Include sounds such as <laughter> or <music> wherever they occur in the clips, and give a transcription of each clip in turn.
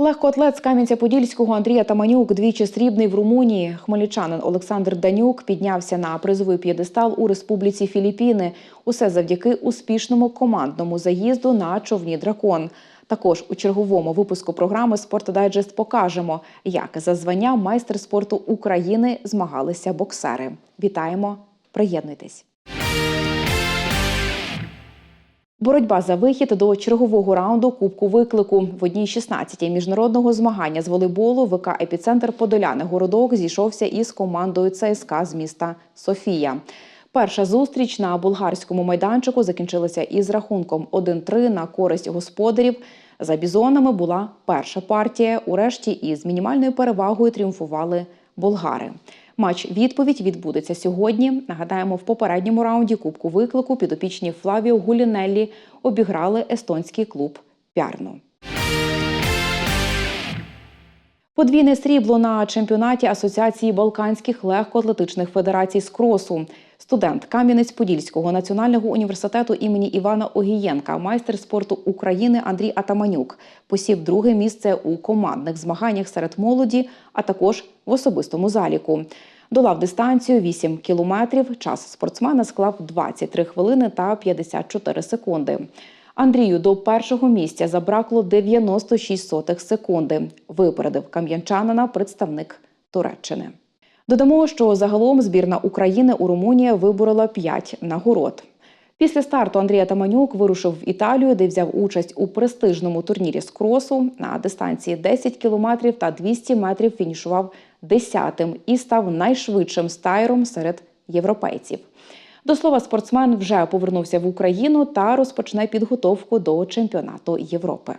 Легкоатлет з Кам'янця-Подільського Андрія Таманюк двічі срібний в Румунії. Хмельничанин Олександр Данюк піднявся на призовий п'єдестал у Республіці Філіппіни. Усе завдяки успішному командному заїзду на човні дракон. Також у черговому випуску програми «Спортдайджест» покажемо, як за звання майстер спорту України змагалися боксери. Вітаємо! Приєднуйтесь! Боротьба за вихід до чергового раунду Кубку виклику в одній 16-й міжнародного змагання з волейболу ВК Епіцентр Подоляни Городок зійшовся із командою ЦСКА з міста Софія. Перша зустріч на болгарському майданчику закінчилася із рахунком 1-3 на користь господарів. За бізонами була перша партія. Урешті із мінімальною перевагою тріумфували болгари. Матч відповідь відбудеться сьогодні. Нагадаємо, в попередньому раунді Кубку виклику підопічні Флавіо Гулінеллі обіграли естонський клуб Пярно. Подвійне срібло на чемпіонаті Асоціації Балканських легкоатлетичних федерацій з кросу. Студент Кам'янець-Подільського національного університету імені Івана Огієнка, майстер спорту України Андрій Атаманюк посів друге місце у командних змаганнях серед молоді, а також в особистому заліку. Долав дистанцію 8 кілометрів. Час спортсмена склав 23 хвилини та 54 секунди. Андрію до першого місця забракло 96 сотих секунди. Випередив кам'янчанина представник Туреччини. Додамо, що загалом збірна України у Румунії виборола 5 нагород. Після старту Андрія Таманюк вирушив в Італію, де взяв участь у престижному турнірі з кросу. На дистанції 10 кілометрів та 200 метрів фінішував 10-тим і став найшвидшим стайром серед європейців. До слова, спортсмен вже повернувся в Україну та розпочне підготовку до чемпіонату Європи.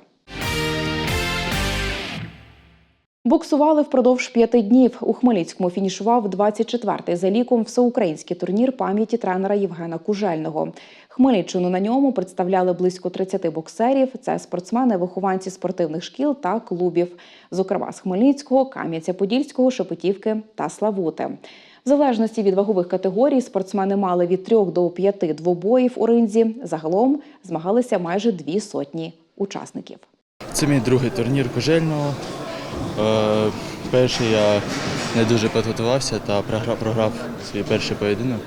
Боксували впродовж п'яти днів. У Хмельницькому фінішував 24-й за ліком всеукраїнський турнір пам'яті тренера Євгена Кужельного. Хмельниччину на ньому представляли близько 30 боксерів. Це спортсмени, вихованці спортивних шкіл та клубів, зокрема з Хмельницького, Кам'янця-Подільського, Шепетівки та Славути. В залежності від вагових категорій спортсмени мали від трьох до п'яти двобоїв у ринзі. Загалом змагалися майже дві сотні учасників. Це мій другий турнір кожельного. Е, перший я не дуже підготувався та програв, програв свій перший поєдинок.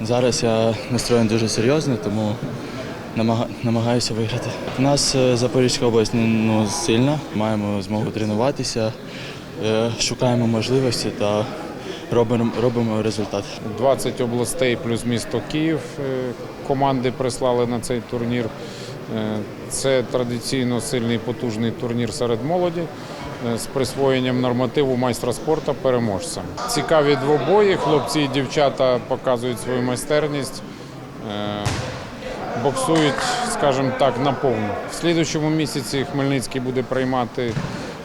Зараз я настроєний дуже серйозно, тому намагаюся виграти. У нас е, Запорізька область ну, сильна, маємо змогу тренуватися, е, шукаємо можливості та робимо, робимо результат. 20 областей плюс місто Київ команди прислали на цей турнір. Це традиційно сильний потужний турнір серед молоді з присвоєнням нормативу майстра спорту переможцям. Цікаві двобої, хлопці і дівчата показують свою майстерність, е, боксують, скажімо так, наповну. В слідучому місяці Хмельницький буде приймати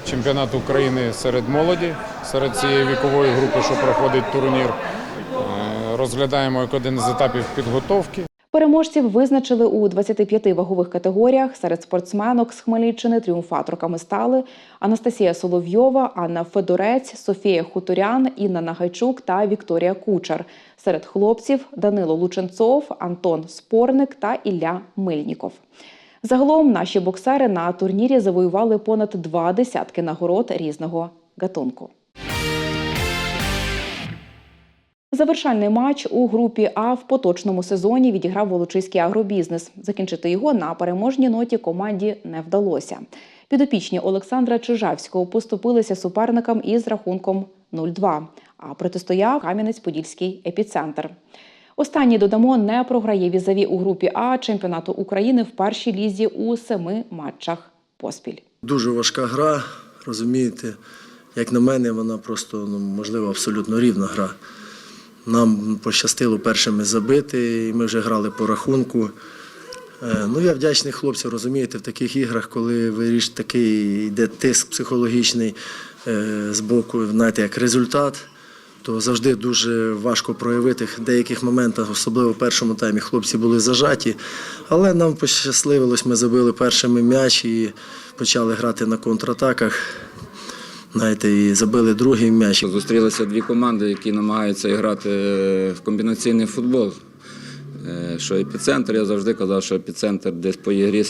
чемпіонат України серед молоді, серед цієї вікової групи, що проходить турнір. Е, Розглядаємо як один з етапів підготовки. Переможців визначили у 25 вагових категоріях. Серед спортсменок з Хмельниччини тріумфаторками стали Анастасія Соловйова, Анна Федорець, Софія Хуторян, Інна Нагайчук та Вікторія Кучер. Серед хлопців Данило Лученцов, Антон Спорник та Ілля Мильніков. Загалом наші боксери на турнірі завоювали понад два десятки нагород різного гатунку. Завершальний матч у групі А в поточному сезоні відіграв Волочиський агробізнес. Закінчити його на переможній ноті команді не вдалося. Підопічні Олександра Чижавського поступилися суперникам із рахунком 0-2, а протистояв Кам'янець-Подільський епіцентр. Останній додамо не програє візаві у групі А чемпіонату України в першій лізі у семи матчах поспіль. Дуже важка гра, розумієте. Як на мене, вона просто, ну, можливо, абсолютно рівна гра. Нам пощастило першими забити, і ми вже грали по рахунку. Е, Ну, я вдячний хлопцям, розумієте, в таких іграх, коли виріш такий йде тиск психологічний е, з боку, знаєте, як результат, то завжди дуже важко проявити в деяких моментах, особливо в першому таймі. Хлопці були зажаті, але нам пощасливилось, ми забили першими м'яч і почали грати на контратаках. Знаєте, і забили другий м'яч. Зустрілися дві команди, які намагаються грати в комбінаційний футбол. Е, Що епіцентр, я завжди казав, що епіцентр десь по ігрі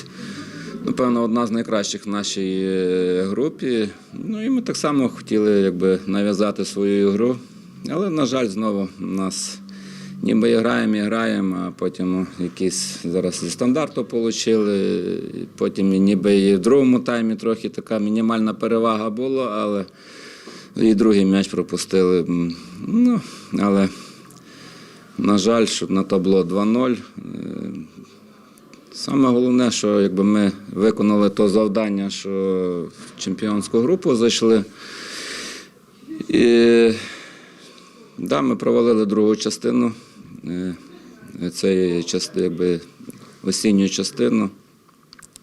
напевно, одна з найкращих в нашій е, групі. Ну і ми так само хотіли якби, нав'язати свою ігру. Але, на жаль, знову нас ніби граємо, і граємо, а потім якісь зараз зі стандарту отримали. Потім ніби і в другому таймі трохи така мінімальна перевага була, але і другий м'яч пропустили. Ну, але, на жаль, щоб на табло 2-0. Е, Саме головне, що якби ми виконали то завдання, що в чемпіонську групу зайшли. І да, ми провалили другу частину, е, цієї якби осінню частину.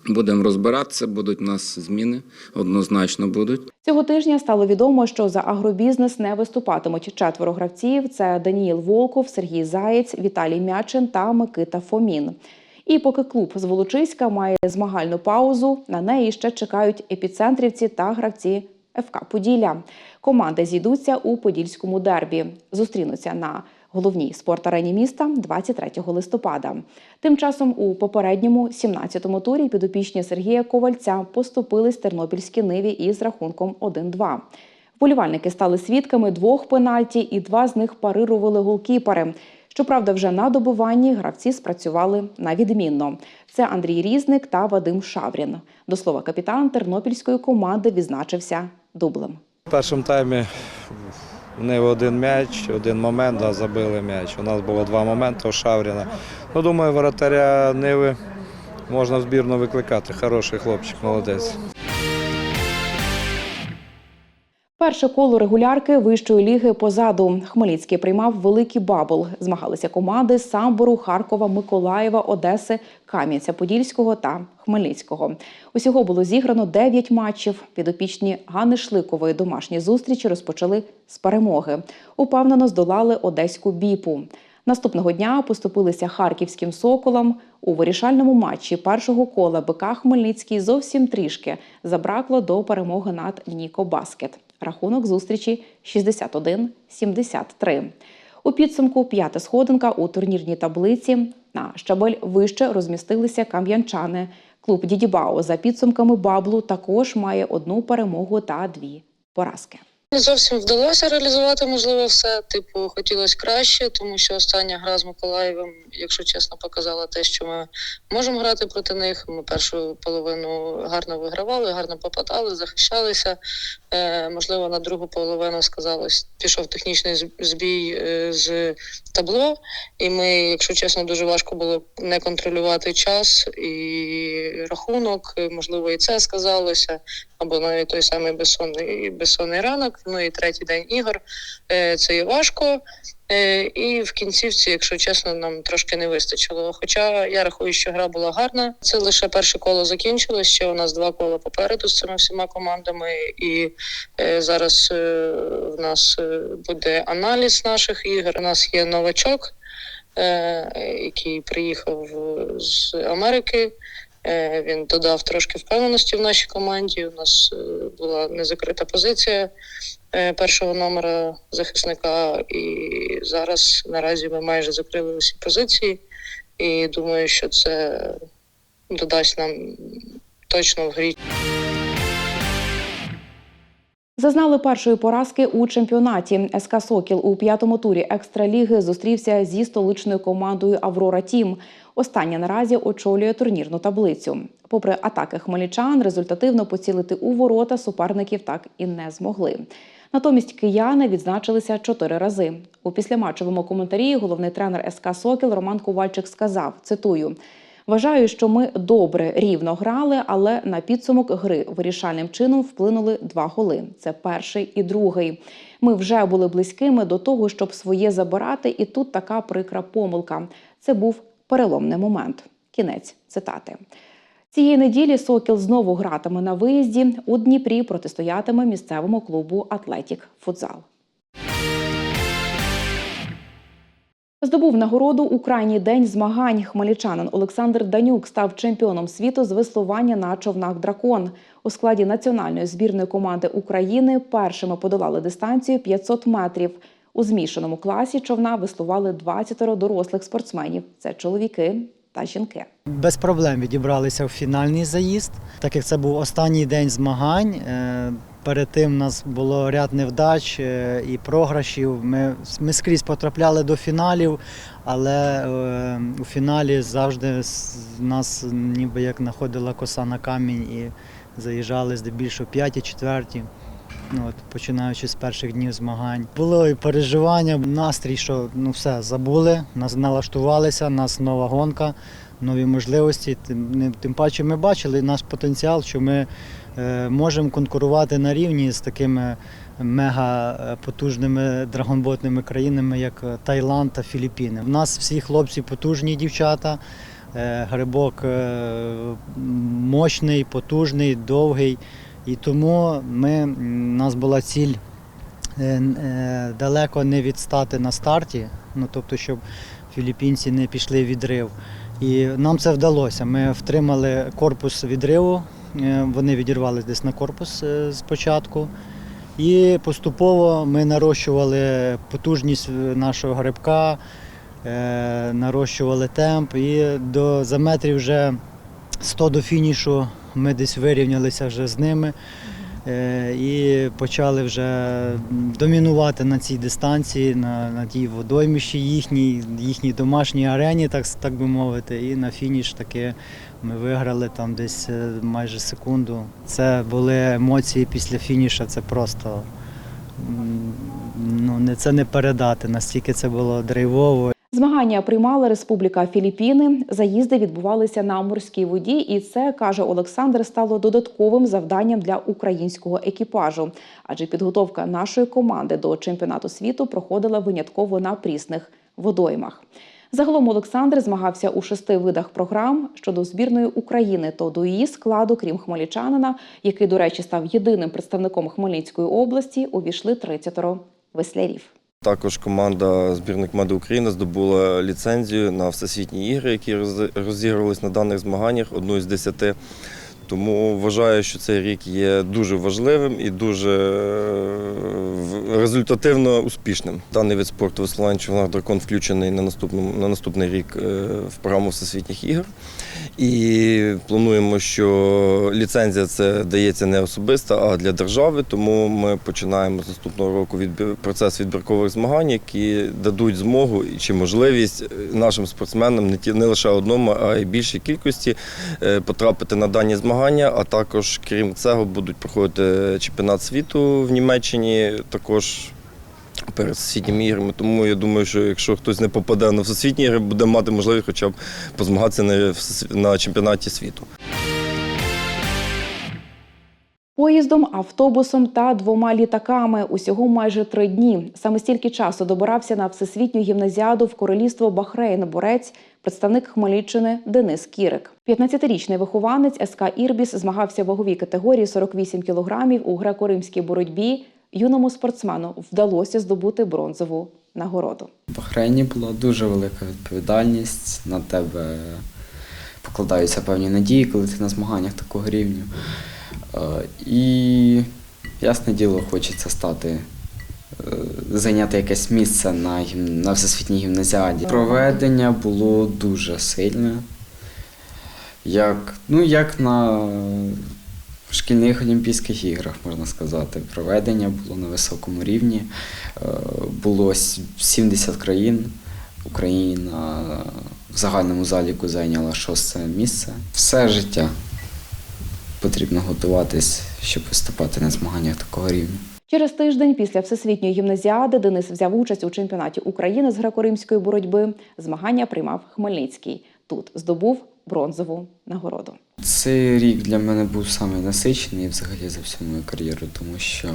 Будемо розбиратися, будуть у нас зміни, однозначно будуть. Цього тижня стало відомо, що за агробізнес не виступатимуть четверо гравців: це Даніїл Волков, Сергій Заєць, Віталій Мячин та Микита Фомін. І поки клуб з Волочиська має змагальну паузу, на неї ще чекають епіцентрівці та гравці ФК Поділля. Команди зійдуться у подільському дербі. Зустрінуться на головній спорт-арені міста 23 листопада. Тим часом у попередньому 17-му турі підопічні Сергія Ковальця поступились тернопільській ниві із рахунком 1-2. Вболівальники стали свідками двох пенальті, і два з них парирували голкіпери. Щоправда, вже на добуванні гравці спрацювали на відмінно. Це Андрій Різник та Вадим Шаврін. До слова, капітан тернопільської команди відзначився дублем. В першому таймі вони один м'яч, один момент, да, забили м'яч. У нас було два моменти у Шавріна. Ну, думаю, воротаря Ниви можна в збірну викликати. Хороший хлопчик, молодець. Перше коло регулярки вищої ліги позаду. Хмельницький приймав великий бабл. Змагалися команди Самбору, Харкова, Миколаєва, Одеси, Кам'янця-Подільського та Хмельницького. Усього було зіграно 9 матчів. Підопічні Ганни Шликової домашні зустрічі розпочали з перемоги. Упевнено здолали одеську біпу. Наступного дня поступилися харківським соколам. У вирішальному матчі першого кола БК Хмельницький зовсім трішки забракло до перемоги над Ніко Баскет. Рахунок зустрічі 61-73. У підсумку п'ята сходинка у турнірній таблиці. На щабель вище розмістилися кам'янчани. Клуб Дідібао за підсумками баблу також має одну перемогу та дві поразки. Не зовсім вдалося реалізувати, можливо, все. Типу, хотілося краще, тому що остання гра з Миколаєвим, якщо чесно, показала те, що ми можемо грати проти них. Ми першу половину гарно вигравали, гарно попадали, захищалися. Е, можливо, на другу половину сказалось, пішов технічний збій е, з табло, і ми, якщо чесно, дуже важко було не контролювати час і рахунок. Е, Можливо, і це сказалося або навіть той самий безсонний, безсонний ранок, ну і третій день ігор. Е, Це і важко. Е, І в кінцівці, якщо чесно, нам трошки не вистачило. Хоча я рахую, що гра була гарна. Це лише перше коло закінчилось. Ще у нас два кола попереду з цими всіма командами. І е, зараз в нас буде аналіз наших ігор. У нас є новачок, який приїхав з Америки. Е, Він додав трошки впевненості в нашій команді. У нас е, була незакрита позиція е, першого номера захисника, і зараз наразі ми майже закрили усі позиції. І думаю, що це додасть нам точно в грі Зазнали першої поразки у чемпіонаті. СК Сокіл у п'ятому турі екстраліги зустрівся зі столичною командою Аврора Тім. Остання наразі очолює турнірну таблицю. Попри атаки хмельничан, результативно поцілити у ворота суперників так і не змогли. Натомість кияни відзначилися чотири рази. У післяматчевому коментарі головний тренер СК Сокіл Роман Ковальчик сказав: цитую. Вважаю, що ми добре рівно грали, але на підсумок гри вирішальним чином вплинули два голи. Це перший і другий. Ми вже були близькими до того, щоб своє забирати, і тут така прикра помилка. Це був переломний момент. Кінець цитати. Цієї неділі Сокіл знову гратиме на виїзді. У Дніпрі протистоятиме місцевому клубу Атлетік Футзал. Здобув нагороду у крайній день змагань. Хмельничанин Олександр Данюк став чемпіоном світу з веслування на човнах дракон. У складі національної збірної команди України першими подолали дистанцію 500 метрів. У змішаному класі човна веслували 20 дорослих спортсменів. Це чоловіки та жінки. Без проблем відібралися в фінальний заїзд, так як це був останній день змагань. Перед тим у нас було ряд невдач е, і програшів. Ми, ми скрізь потрапляли до фіналів, але е, у фіналі завжди нас ніби як знаходила коса на камінь і заїжджали здебільшого п'яті, четверті. Ну, от, починаючи з перших днів змагань. Було і переживання, настрій, що ну все, забули, нас налаштувалися, нас нова гонка, нові можливості. Тим, тим паче ми бачили наш потенціал, що ми можемо конкурувати на рівні з такими мега е, потужними драгонботними країнами, як е, Таїланд та Філіппіни. У нас всі хлопці потужні дівчата. е, Грибок е, мощний, потужний, довгий. І тому ми, у нас була ціль е, е, далеко не відстати на старті, ну тобто, щоб філіппінці не пішли в відрив. І нам це вдалося. Ми втримали корпус відриву, е, вони відірвалися десь на корпус е, спочатку. І поступово ми нарощували потужність е, нашого грибка, е, нарощували темп. І до, за метрів вже 100 до фінішу ми десь вирівнялися вже з ними е, і почали вже домінувати на цій дистанції, на, на тій водойміші їхній, їхній домашній арені, так, так би мовити. І на фініш таки ми виграли там десь е, майже секунду. Це були емоції після фініша, це просто ну, не, це не передати, настільки це було драйвово. Змагання приймала Республіка Філіппіни. Заїзди відбувалися на морській воді, і це каже Олександр, стало додатковим завданням для українського екіпажу. Адже підготовка нашої команди до чемпіонату світу проходила винятково на прісних водоймах. Загалом Олександр змагався у шести видах програм щодо збірної України, то до її складу, крім хмельничанина, який, до речі, став єдиним представником Хмельницької області, увійшли 30 веслярів. Також команда збірної команди України здобула ліцензію на всесвітні ігри, які роз- розігрувались на даних змаганнях, одну із десяти. Тому вважаю, що цей рік є дуже важливим і дуже е, результативно успішним. Даний вид спорту веслування човнах дракон включений на наступному на наступний рік е, в програму всесвітніх ігор. І плануємо, що ліцензія це дається не особиста, а для держави. Тому ми починаємо з наступного року відбір, процес відбіркових змагань, які дадуть змогу чи можливість е, нашим спортсменам не ті не лише одному, а й більшій кількості потрапити на дані змагання. А також, крім цього, будуть проходити чемпіонат світу в Німеччині. Також перед сусідніми іграми. Тому я думаю, що якщо хтось не попаде на всесвітні ігри, буде мати можливість хоча б позмагатися на чемпіонаті світу. Поїздом, автобусом та двома літаками усього майже три дні. Саме стільки часу добирався на всесвітню гімназіаду в королівство Бахрейн борець, представник Хмельниччини Денис Кірик. 15-річний вихованець СК Ірбіс змагався в ваговій категорії 48 кілограмів у греко-римській боротьбі. Юному спортсмену вдалося здобути бронзову нагороду. В Бахрейні була дуже велика відповідальність, на тебе покладаються певні надії, коли ти на змаганнях такого рівню. І, ясне діло, хочеться стати, е, зайняти якесь місце на, гім- на всесвітній гімназіаді. Проведення було дуже сильне. Як, ну, як на шкільних Олімпійських іграх, можна сказати. Проведення було на високому рівні. Е, Було 70 країн. Україна в загальному заліку зайняла шосте місце. Все життя потрібно готуватись, щоб виступати на змаганнях такого рівня. Через тиждень після всесвітньої гімназіади Денис взяв участь у чемпіонаті України з греко-римської боротьби. Змагання приймав Хмельницький. Тут здобув бронзову нагороду. Цей рік для мене був самий насичений взагалі за всю мою кар'єру, тому що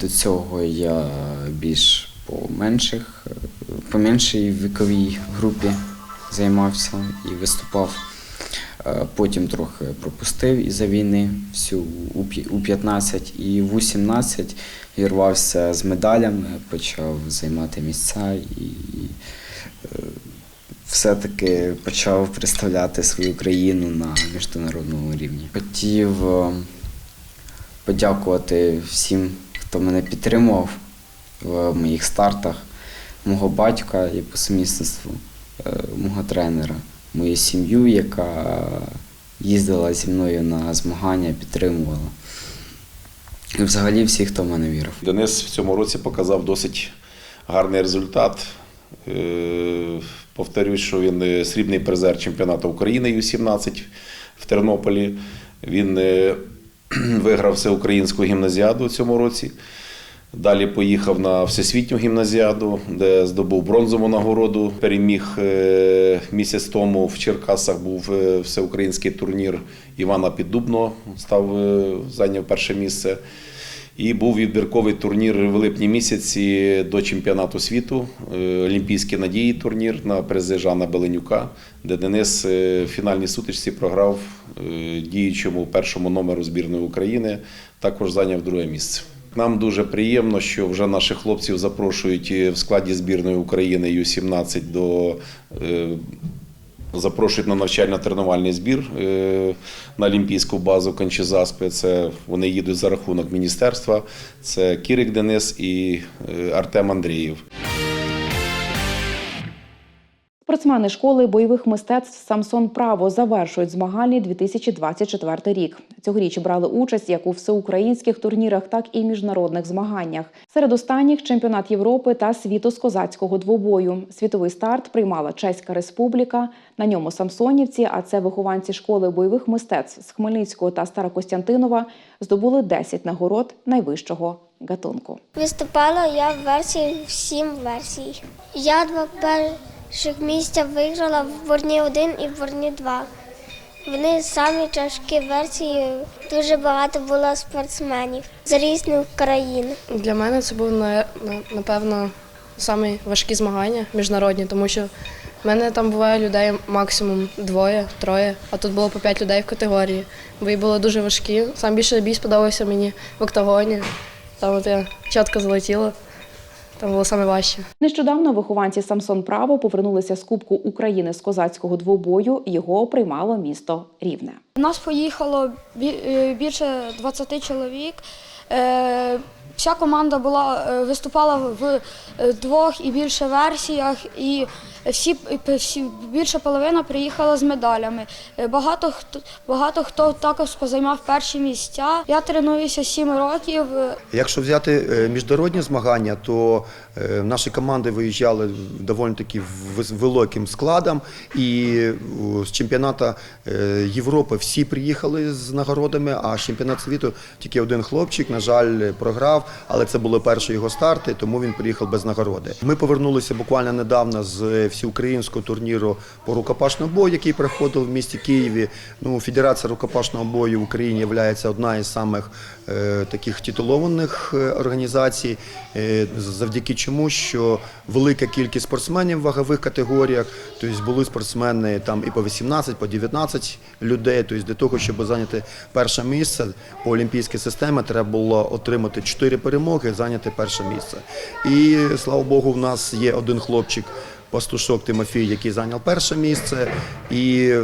до цього я більш по менших, по меншій віковій групі займався і виступав. Е, Потім трохи пропустив із-за війни всю у 15 і в 18 вірвався з медалями, почав займати місця і е, все-таки почав представляти свою країну на міжнародному рівні. Хотів е, подякувати всім, хто мене підтримував в моїх стартах, мого батька і по сумісництву мого тренера, мою сім'ю, яка їздила зі мною на змагання, підтримувала. І взагалі всіх, хто в мене вірив. Денис в цьому році показав досить гарний результат. Е, Повторюсь, що він е, срібний призер чемпіонату України Ю-17 в Тернополі. Він е, <clears throat> виграв всеукраїнську гімназіаду в цьому році. Далі поїхав на всесвітню гімназіаду, де здобув бронзову нагороду. Переміг е, місяць тому в Черкасах був е, всеукраїнський турнір Івана Піддубного, став е, зайняв перше місце. І був відбірковий турнір в липні місяці до чемпіонату світу, Олімпійські надії турнір на призи Жана Беленюка, де Денис в фінальній сутичці програв діючому першому номеру збірної України, також зайняв друге місце. Нам дуже приємно, що вже наших хлопців запрошують в складі збірної України Ю-17 до е, запрошують на навчально-тренувальний збір е, на Олімпійську базу Кончезаспи. Це вони їдуть за рахунок міністерства. Це Кірик Денис і е, Артем Андрієв. Спортсмени школи бойових мистецтв Самсон Право завершують змагальний 2024 рік. Цьогоріч брали участь як у всеукраїнських турнірах, так і міжнародних змаганнях. Серед останніх чемпіонат Європи та світу з козацького двобою. Світовий старт приймала Чеська Республіка. На ньому самсонівці, а це вихованці школи бойових мистецтв з Хмельницького та Старокостянтинова, здобули 10 нагород найвищого гатунку. Виступала я в версії в сім версій. Я два перших місця виграла в Борні 1 і в Борні 2. Вони самі тяжкі версії. Дуже багато було спортсменів з різних країн. Для мене це був на- на- напевно самі важкі змагання міжнародні, тому що в мене там буває людей максимум двоє, троє, а тут було по п'ять людей в категорії. Бої були дуже важкі. Сам більше бій сподобався мені в октагоні. Там от я чітко залетіла. Там було саме важче. Нещодавно вихованці Самсон Право повернулися з Кубку України з козацького двобою. Його приймало місто Рівне. У нас поїхало е, більше 20 чоловік. Е, Вся команда була е, виступала в двох і більше версіях, і всі, всі більша половина приїхала з медалями. Е, Багато хто багато хто також позаймав перші місця. Я тренуюся сім років. Якщо взяти е, міжнародні змагання, то е, наші команди виїжджали доволі таки великим складом. І е, з чемпіонату е, Європи всі приїхали з нагородами, а з чемпіонат світу тільки один хлопчик, на жаль, програв, але це були перші його старти, тому він приїхав без нагороди. Ми повернулися буквально недавно з всеукраїнського турніру по рукопашному бою, який проходив в місті Києві. Ну, Федерація рукопашного бою в Україні є одна із самих е, таких титулованих е, організацій, е, завдяки чому, що велика кількість спортсменів в вагових категоріях, тобто були спортсмени там і по 18, по 19 людей. Тобто для того, щоб зайняти перше місце по олімпійській системі, треба було отримати 4 перемоги, зайняти перше місце. І слава Богу, в нас є один хлопчик. Пастушок Тимофій, який зайняв перше місце, і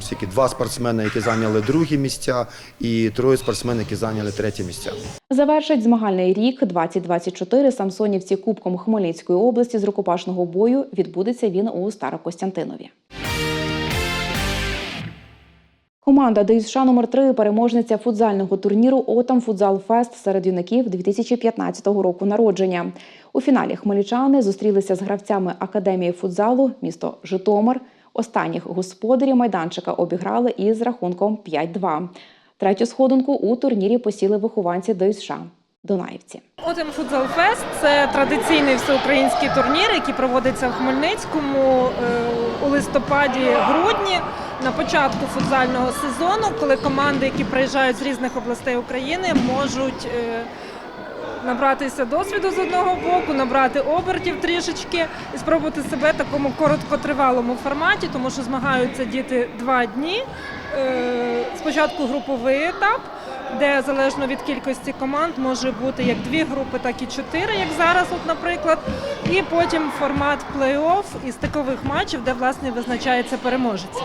скільки, два спортсмени, які зайняли другі місця, і троє спортсменів, які зайняли треті місця. Завершить змагальний рік 2024 Самсонівці Кубком Хмельницької області з рукопашного бою. Відбудеться він у Старокостянтинові. Команда ДЮСШ номер 3 переможниця футзального турніру Отам Футзал Фест серед юнаків 2015 року народження. У фіналі хмельничани зустрілися з гравцями Академії футзалу місто Житомир. Останніх господарі майданчика обіграли із рахунком 5-2. Третю сходинку у турнірі посіли вихованці ДЮСШ Донаївці. Отем Футзал Фест це традиційний всеукраїнський турнір, який проводиться в Хмельницькому е, у листопаді-грудні на початку футзального сезону, коли команди, які приїжджають з різних областей України, можуть е, набратися досвіду з одного боку, набрати обертів трішечки і спробувати себе в такому короткотривалому форматі, тому що змагаються діти два дні. Е, Спочатку груповий етап, де залежно від кількості команд може бути як дві групи, так і чотири, як зараз, от, наприклад. І потім формат плей-офф і стикових матчів, де власне визначається переможець.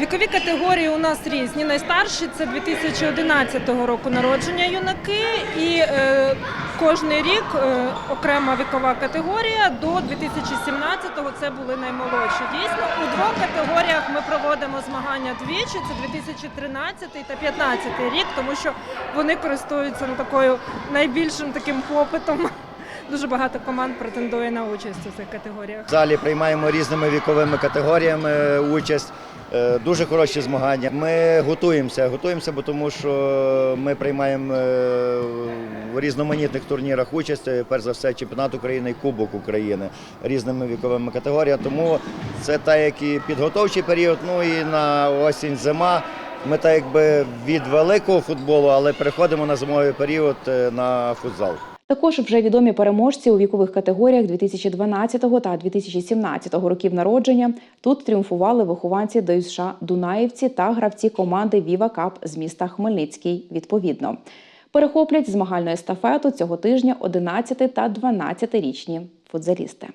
Вікові категорії у нас різні. Найстарші це 2011 року народження юнаки, і е, кожний рік е, окрема вікова категорія. До 2017-го це були наймолодші. Дійсно, у двох категоріях ми проводимо змагання двічі. Це 2013 та 2015 рік, тому що вони користуються ну, такою найбільшим таким попитом. <laughs> Дуже багато команд претендує на участь у цих категоріях. В залі приймаємо різними віковими категоріями участь. Е, Дуже хороші змагання. Ми готуємося, готуємося, бо тому що ми приймаємо е, в різноманітних турнірах участь, е, перш за все, чемпіонат України і Кубок України різними віковими категоріями. Тому це так, як і підготовчий період, ну і на осінь зима. Ми так якби від великого футболу, але переходимо на зимовий період на футзал. Також вже відомі переможці у вікових категоріях 2012 та 2017 років народження. Тут тріумфували вихованці ДЮСШ Дунаївці та гравці команди Віва Кап з міста Хмельницький. Відповідно, перехоплять змагальну естафету цього тижня 11 та 12-річні футзалісти.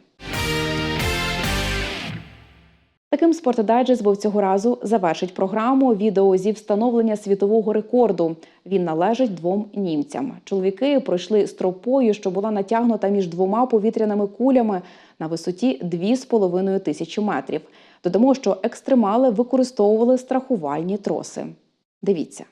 Таким спортдайджест був цього разу завершить програму відео зі встановлення світового рекорду. Він належить двом німцям. Чоловіки пройшли стропою, що була натягнута між двома повітряними кулями на висоті 2,5 тисячі метрів. Додамо, що екстремали використовували страхувальні троси. Дивіться.